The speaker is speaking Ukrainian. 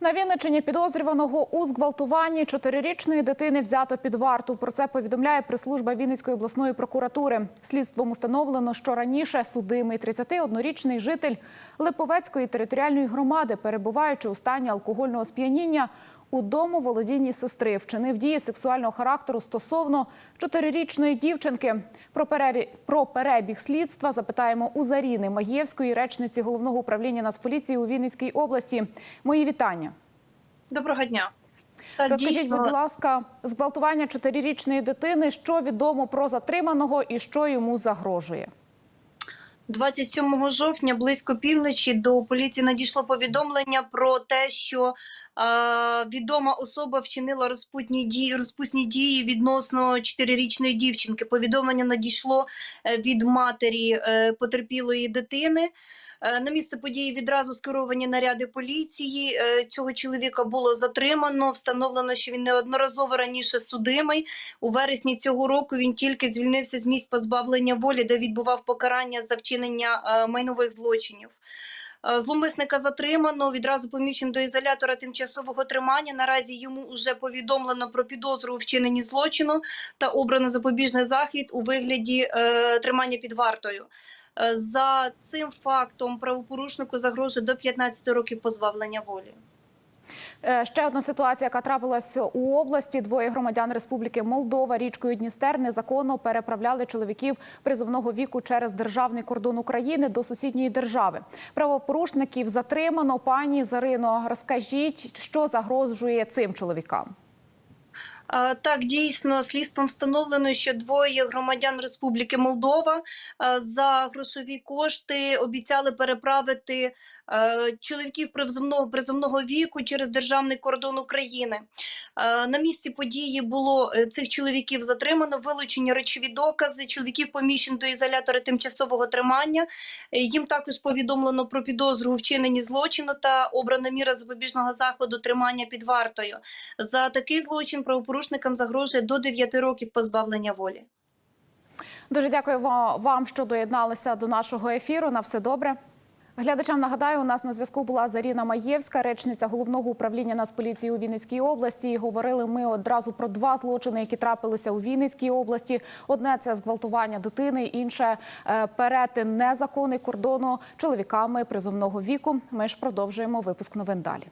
На Вінничині підозрюваного у зґвалтуванні чотирирічної дитини взято під варту. Про це повідомляє прес-служба Вінницької обласної прокуратури. Слідством установлено, що раніше судимий 31-річний житель Липовецької територіальної громади, перебуваючи у стані алкогольного сп'яніння, у дому володінні сестри вчинив дії сексуального характеру стосовно чотирирічної дівчинки. Про, перері... про перебіг слідства запитаємо у Заріни Маєвської, речниці головного управління Нацполіції у Вінницькій області. Мої вітання. Доброго дня. Так, Розкажіть, дійсно, будь ласка, зґвалтування чотирирічної дитини. Що відомо про затриманого і що йому загрожує? 27 жовтня близько півночі до поліції надійшло повідомлення про те, що е, відома особа вчинила розпутні дії, розпусні дії відносно чотирирічної дівчинки. Повідомлення надійшло е, від матері е, потерпілої дитини. Е, На місце події відразу скеровані наряди поліції. Е, Цього чоловіка було затримано. Встановлено, що він неодноразово раніше судимий. У вересні цього року він тільки звільнився з місць позбавлення волі, де відбував покарання за вчинення е, майнових злочинів. Е, Зловмисника затримано, відразу поміщено до ізолятора тимчасового тримання. Наразі йому вже повідомлено про підозру у вчиненні злочину та обрано запобіжний захід у вигляді е, тримання під вартою. Е, За цим фактом правопорушнику загрожує до 15 років позбавлення волі. Е, Ще одна ситуація, яка трапилась у області. Двоє громадян Республіки Молдова річкою Дністер незаконно переправляли чоловіків призовного віку через державний кордон України до сусідньої держави. Правопорушників затримано. Пані Зарино, розкажіть, що загрожує цим чоловікам. Так, дійсно, слідством встановлено, що двоє громадян Республіки Молдова за грошові кошти обіцяли переправити чоловіків призовного призовного віку через державний кордон України. На місці події було е, цих чоловіків затримано, вилучені речові докази. Чоловіків поміщено до ізолятора тимчасового тримання. Їм також повідомлено про підозру у вчиненні злочину та обрана міра запобіжного заходу тримання під вартою. За такий злочин правопорушникам загрожує до 9 років позбавлення волі. Дуже дякую вам, що доєдналися до нашого ефіру. На все добре. Глядачам нагадаю, у нас на зв'язку була Заріна Маєвська, речниця головного управління Нацполіції у Вінницькій області. І говорили ми одразу про два злочини, які трапилися у Вінницькій області. Одне це зґвалтування дитини, інше е, перетин незаконний кордону чоловіками призовного віку. Ми ж продовжуємо випуск новин далі.